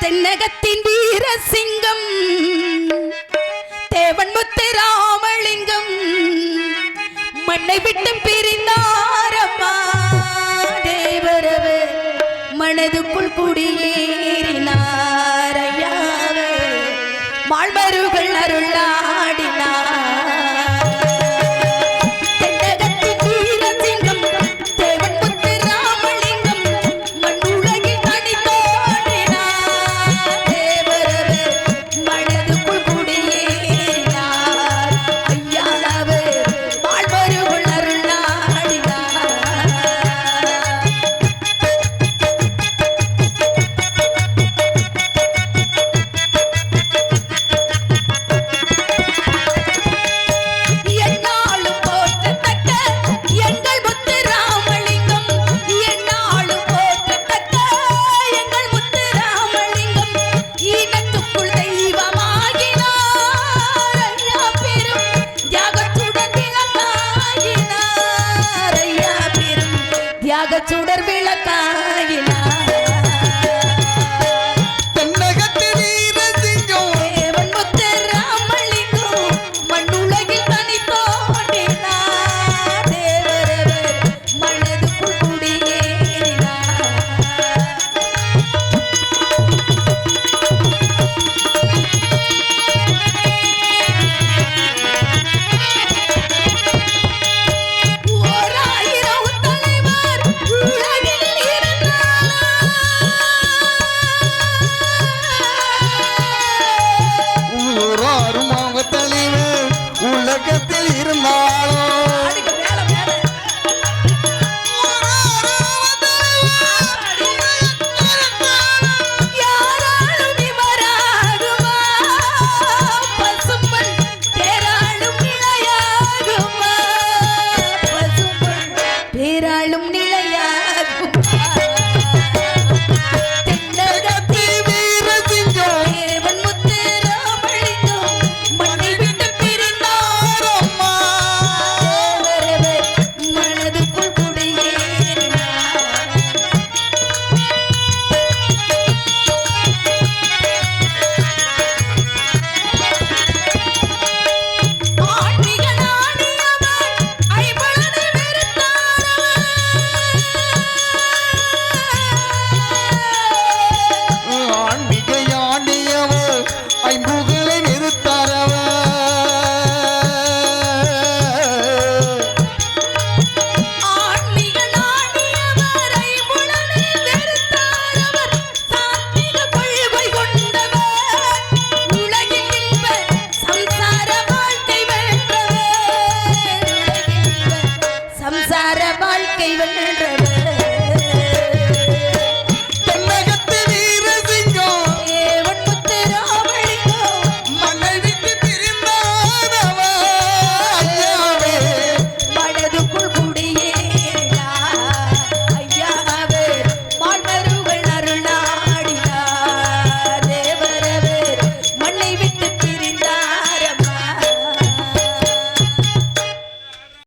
தென்னகத்தின் வீர சிங்கம் தேவன் முத்து ராமலிங்கம் மண்ணை விட்டு பிரிந்தாரம்மா தேவரவு மனதுக்குள் குடியேறினாரையாவே மாழ்மருகள் அருள்ளார்